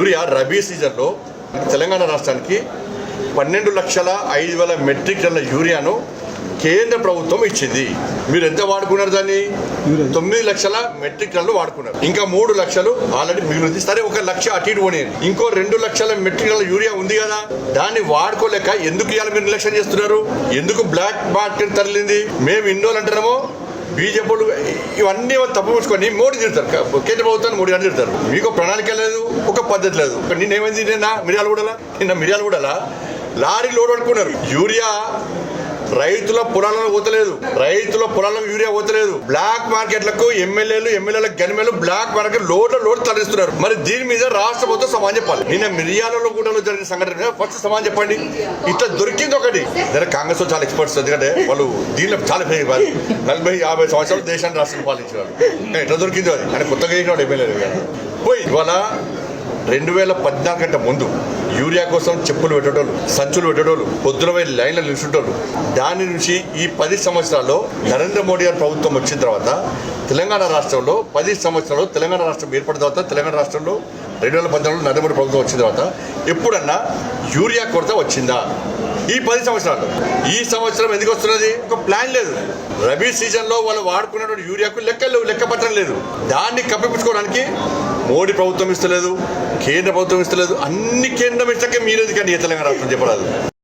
Urea rabi సీజన్లో తెలంగాణ రాష్ట్రానికి పన్నెండు లక్షల ఐదు వేల మెట్రిక్ టన్నుల యూరియాను కేంద్ర ప్రభుత్వం ఇచ్చింది. మీరు ఎంత వాడుకున్నారు దాన్ని? తొమ్మిది లక్షల మెట్రిక్ టన్నులు వాడుకున్నారు. ఇంకా మూడు లక్షలు ఆల్రెడీ మిగిలింది. సరే ఒక లక్ష అటు ఇటు పోనీ. ఇంకో రెండు లక్షల మెట్రిక్ టన్నుల యూరియా ఉంది కదా. దాన్ని వాడుకోలేక ఎందుకు ఇవాళ మీరు నిర్లక్ష్యం చేస్తున్నారు? ఎందుకు బ్లాక్ మార్కెట్ తరలింది? మేము ఇన్ని అంటున్నామో బీజేపీలు ఇవన్నీ తప్పు పుచ్చుకొని మోడీ తిడతారు. కేంద్ర ప్రభుత్వాన్ని మోడీ అని తిడతారు. మీకు ప్రణాళిక లేదు ఒక పద్ధతి లేదు. నిన్న ఏమైంది నిన్న? మిరియాలు కూడా నిన్న మిరియాలు కూడా లారీ లోడ్ పడుకున్నారు యూరియా రైతుల పొలాలను పోతలేదు. రైతుల పొలాలకు యూరియా పోతలేదు. బ్లాక్ మార్కెట్లకు ఎమ్మెల్యేలు ఎమ్మెల్యేల గనిమేలు బ్లాక్ మార్కెట్ లోడ్ల లోడ్ తరలిస్తున్నారు. మరి దీని మీద రాష్ట్ర ప్రభుత్వం సమాన్ చెప్పాలి. నిన్న మిరియాలలో కూడా జరిగిన సంఘటన మీద ఫస్ట్ సమాన్ చెప్పండి. ఇట్లా దొరికింది ఒకటి. కాంగ్రెస్లో చాలా ఎక్స్పర్ట్స్ ఎందుకంటే వాళ్ళు దీనిలో చాలా ఫేమస్ వాళ్ళు నలభై యాభై సంవత్సరాలు దేశాన్ని రాష్ట్రం పాలించేవాళ్ళు. కానీ ఎట్లా దొరికిందో అది? ఆయన కొత్తగా చేసినాడు ఎమ్మెల్యేలు పోయి ఇవాళ రెండు వేల పద్నాలుగు కంటే ముందు యూరియా కోసం చెప్పులు పెట్టేటోళ్ళు సంచులు పెట్టేటోళ్ళు పొద్దున పోయి లైన్లో నిలుచుంటోళ్ళు. దాని నుంచి ఈ పది సంవత్సరాల్లో నరేంద్ర మోడీ గారి ప్రభుత్వం వచ్చిన తర్వాత తెలంగాణ రాష్ట్రంలో పది సంవత్సరాలు తెలంగాణ రాష్ట్రం ఏర్పడిన తర్వాత తెలంగాణ రాష్ట్రంలో రెండు వేల పద్నాలుగులో నరేంద్ర మోడీ ప్రభుత్వం వచ్చిన తర్వాత ఎప్పుడన్నా యూరియా కొరత వచ్చిందా? ఈ పది సంవత్సరాలు ఈ సంవత్సరం ఎందుకు వస్తున్నది? ఒక ప్లాన్ లేదు. రబీ సీజన్లో వాళ్ళు వాడుకున్నటువంటి యూరియాకు లెక్కలు లేవు లెక్కపత్రం లేదు. దాన్ని కప్పిపుచ్చుకోవడానికి మోడీ ప్రభుత్వం ఇస్తలేదు కేంద్ర ప్రభుత్వం ఇస్తలేదు అన్ని కేంద్రం ఇస్తాకే మీరు కానీ ఈ తెలంగాణ రాష్ట్రం చెప్పరాదు.